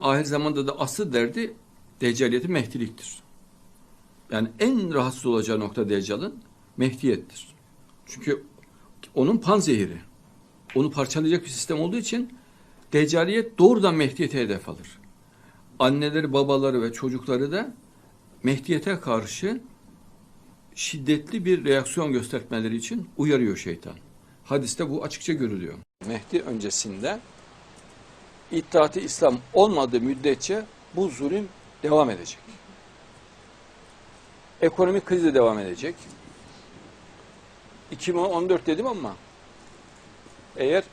Ahir zamanda da asıl derdi deccaliyeti mehdiliktir. Yani en rahatsız olacağı nokta Deccal'ın mehdiyettir. Çünkü onun panzehiri. Onu parçalayacak bir sistem olduğu için Deccaliyet doğrudan Mehdiyet'e hedef alır. Anneleri, babaları ve çocukları da Mehdiyet'e karşı şiddetli bir reaksiyon göstermeleri için uyarıyor şeytan. Hadiste bu açıkça görülüyor. Mehdi öncesinde İttihat-ı İslam olmadığı müddetçe bu zulüm devam edecek. Ekonomik kriz de devam edecek. 2014 dedim ama eğer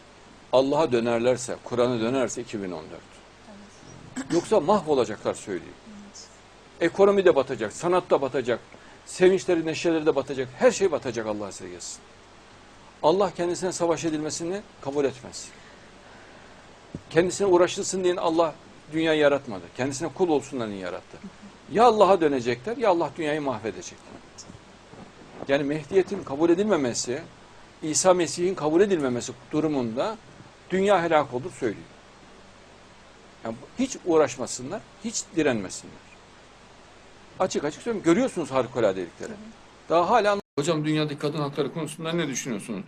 Allah'a dönerlerse, Kur'an'a dönerse 2014. Yoksa mahvolacaklar söyleyeyim. Ekonomi de batacak, sanat da batacak, sevinçleri, neşeleri de batacak, her şey batacak Allah esirgesin. Allah kendisine savaş edilmesini kabul etmez. Kendisine uğraşılsın diye Allah dünyayı yaratmadı. Kendisine kul olsunlar diye yarattı. Ya Allah'a dönecekler ya Allah dünyayı mahvedecek. Yani Mehdiyet'in kabul edilmemesi, İsa Mesih'in kabul edilmemesi durumunda dünya helak olur söylüyor. Yani hiç uğraşmasınlar, hiç direnmesinler. Açık açık söylüyorum. Görüyorsunuz harikuladelikleri. Daha hala Hocam dünyadaki kadın hakları konusunda ne düşünüyorsunuz?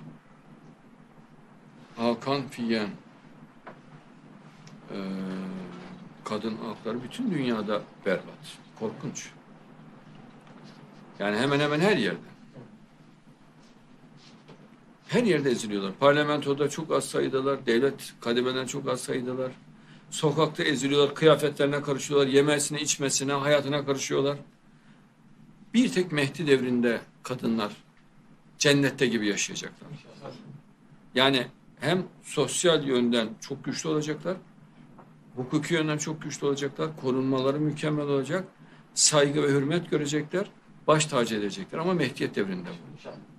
Hakan Figen Ee, kadın hakları bütün dünyada berbat. Korkunç. Yani hemen hemen her yerde. Her yerde eziliyorlar. Parlamentoda çok az sayıdalar. Devlet kademeden çok az sayıdalar. Sokakta eziliyorlar. Kıyafetlerine karışıyorlar. Yemesine, içmesine, hayatına karışıyorlar. Bir tek Mehdi devrinde kadınlar cennette gibi yaşayacaklar. Yani hem sosyal yönden çok güçlü olacaklar, hukuki yönden çok güçlü olacaklar, korunmaları mükemmel olacak, saygı ve hürmet görecekler, baş tacı edecekler ama Mehdiyet devrinde bu.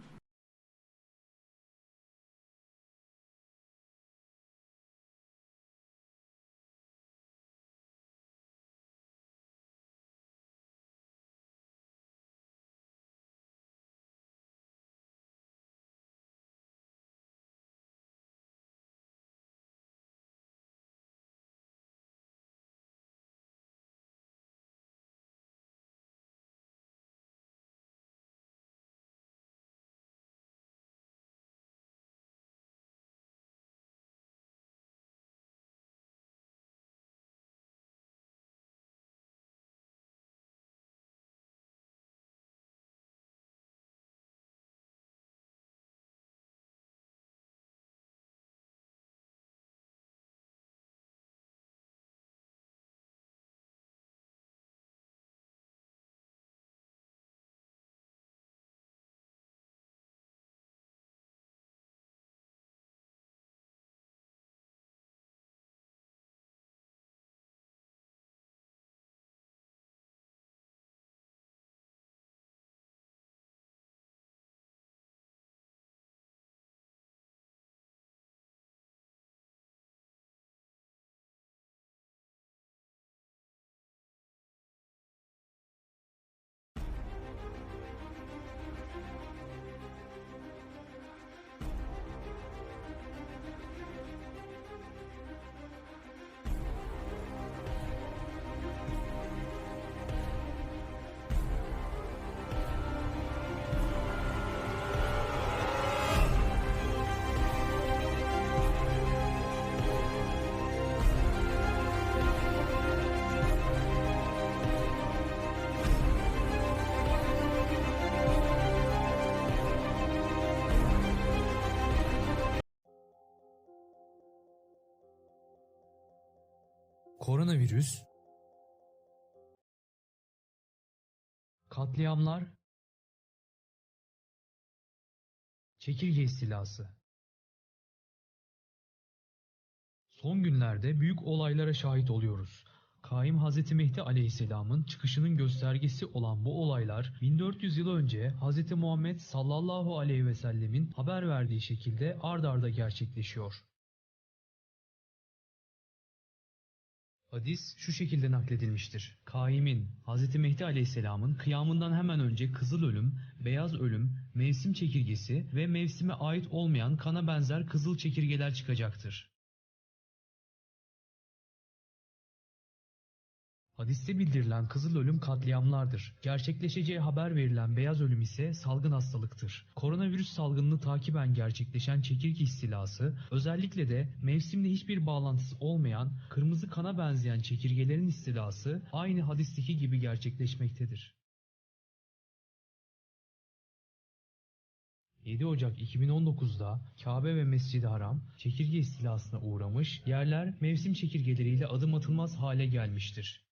Koronavirüs, katliamlar, çekirge istilası. Son günlerde büyük olaylara şahit oluyoruz. Kaim Hz. Mehdi Aleyhisselam'ın çıkışının göstergesi olan bu olaylar 1400 yıl önce Hz. Muhammed sallallahu aleyhi ve sellemin haber verdiği şekilde ard arda gerçekleşiyor. Hadis şu şekilde nakledilmiştir. Kaim'in, Hz. Mehdi Aleyhisselam'ın kıyamından hemen önce kızıl ölüm, beyaz ölüm, mevsim çekirgesi ve mevsime ait olmayan kana benzer kızıl çekirgeler çıkacaktır. Hadiste bildirilen kızıl ölüm katliamlardır. Gerçekleşeceği haber verilen beyaz ölüm ise salgın hastalıktır. Koronavirüs salgınını takiben gerçekleşen çekirge istilası, özellikle de mevsimle hiçbir bağlantısı olmayan kırmızı kana benzeyen çekirgelerin istilası aynı hadisteki gibi gerçekleşmektedir. 7 Ocak 2019'da Kabe ve Mescid-i Haram çekirge istilasına uğramış, yerler mevsim çekirgeleriyle adım atılmaz hale gelmiştir.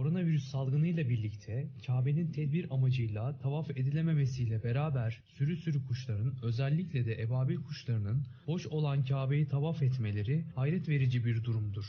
Koronavirüs salgınıyla birlikte Kabe'nin tedbir amacıyla tavaf edilememesiyle beraber sürü sürü kuşların özellikle de ebabil kuşlarının boş olan Kabe'yi tavaf etmeleri hayret verici bir durumdur.